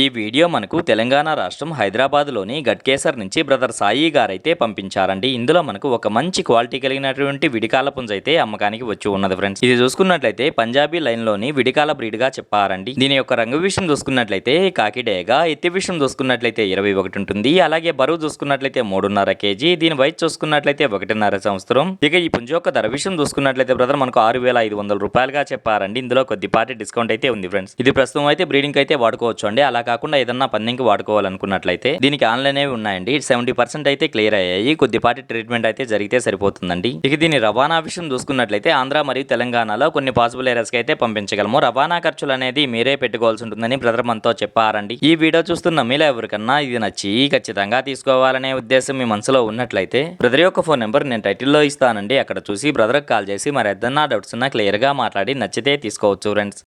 ఈ వీడియో మనకు తెలంగాణ రాష్ట్రం హైదరాబాద్లోని గట్కేసర్ నుంచి బ్రదర్ సాయి గారైతే పంపించారండి. ఇందులో మనకు ఒక మంచి క్వాలిటీ కలిగినటువంటి విడికాల పుంజ అయితే అమ్మకానికి వచ్చి ఉన్నది ఫ్రెండ్స్. ఇది చూసుకున్నట్లయితే పంజాబీ లైన్లోని విడికాల బ్రీడ్గా చెప్పారండి. దీని యొక్క రంగు విషయం చూసుకున్నట్లయితే కాకిడేగా ఎత్తి విషయం చూసుకున్నట్లయితే ఇరవై ఒకటి ఉంటుంది. అలాగే బరువు చూసుకున్నట్లయితే మూడున్నర కేజీ దీని వయసు చూసుకున్నట్లయితే ఒకటిన్నర సంవత్సరం. ఇక ఈ పుంజ యొక్క ధర విషయం చూసుకున్నట్లయితే బ్రదర్ మనకు ఆరు వేల ఐదు వందల రూపాయలుగా చెప్పారండి. ఇందులో కొద్దిపాటి డిస్కౌంట్ అయితే ఉంది ఫ్రెండ్స్. ఇది ప్రస్తుతం అయితే బ్రీడింగ్ అయితే వాడుకోవచ్చు అండి అలా కాకుండా ఏదన్నా పందెంకి వాడుకోవాలనుకున్నట్లయితే దీనికి ఆన్లైన్ ఉన్నాయండి. సెవెంటీ పర్సెంట్ అయితే క్లియర్ అయ్యాయి. కొద్దిపాటి ట్రీట్మెంట్ అయితే జరిగితే సరిపోతుందండి. ఇక దీని రవాణా విషయం చూసుకున్నట్లయితే ఆంధ్ర మరియు తెలంగాణలో కొన్ని పాసిబుల్ ఏరియాస్కి అయితే పంపించగలము. రవాణా ఖర్చులు అనేది మీరే పెట్టుకోవాల్సి ఉంటుందని బ్రదర్ మనతో చెప్పారండి. ఈ వీడియో చూస్తున్న మీలో ఎవరికన్నా ఇది నచ్చి ఖచ్చితంగా తీసుకోవాలనే ఉద్దేశం మీ మనసులో ఉన్నట్లయితే బ్రదర్ యొక్క ఫోన్ నెంబర్ నేను టైటిల్లో ఇస్తానండి. అక్కడ చూసి బ్రదర్కి కాల్ చేసి మరి ఏదన్నా డౌట్స్ ఉన్నా క్లియర్గా మాట్లాడి నచ్చితే తీసుకోవచ్చు ఫ్రెండ్స్